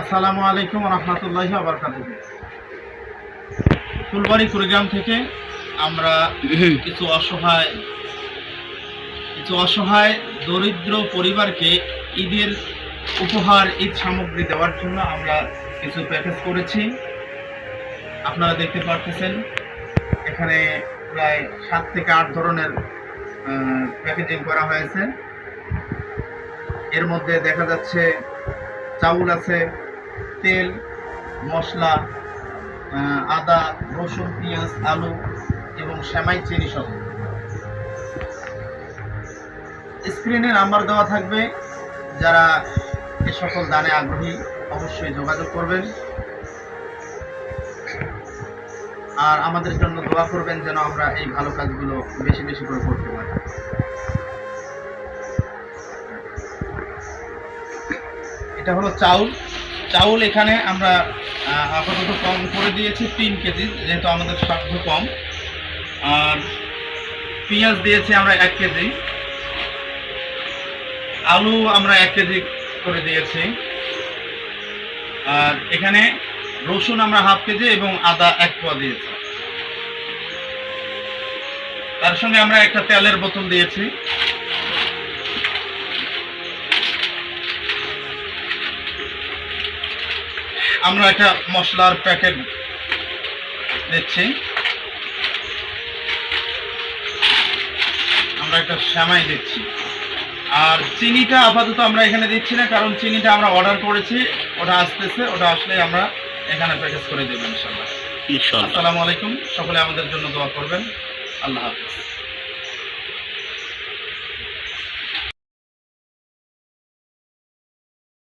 আসসালামু আলাইকুম রহমতুল্লাহি আবরকাত ফুলবাড়ি, কুড়িগ্রাম থেকে আমরা কিছু অসহায় কিছু অসহায় দরিদ্র পরিবারকে ঈদের উপহার, ঈদ সামগ্রী দেওয়ার জন্য আমরা কিছু প্যাকেজ করেছি। আপনারা দেখতে পারতেছেন, এখানে প্রায় সাত থেকে আট ধরনের প্যাকেজিং করা হয়েছে। এর মধ্যে দেখা যাচ্ছে চাউল আছে তেল, মশলা আদা, রসুন, পেঁয়াজ, আলু এবং সেমাই চিনি সহ স্ক্রিনে নাম্বার দেওয়া থাকবে। যারা এ সকল দানে আগ্রহী, অবশ্যই যোগাযোগ করবেন। আর আমাদের জন্য দোয়া করবেন যেন আমরা এই ভালো কাজগুলো বেশি বেশি করে করতে পারি। এটা হলো চাউল। চাউল এখানে আমরা আপাতত কম করে দিয়েছি, তিন কেজি, যেহেতু আমাদের সাধ্য কম। আর পেঁয়াজ দিয়েছি আমরা এক কেজি। আলু আমরা এক কেজি করে দিয়েছি। আর এখানে রসুন আমরা হাফ কেজি এবং আদা এক পোয়া দিয়েছি। তার সঙ্গে আমরা একটা তেলের বোতল দিয়েছি। আমরা একটা মশলার প্যাকেট দিচ্ছি আমরা একটা শ্যামাই দিচ্ছি। আর চিনিটা আপাতত আমরা এখানে দিচ্ছি না কারণ চিনিটা আমরা অর্ডার করেছি ওটা আসতেছে ওটা আসলে আমরা এখানে প্যাকেজ করে দেবো ইনশাল্লাহ আসসালামু আলাইকুম সকলে আমাদের জন্য দোয়া করবেন। আল্লাহ হাফিজ।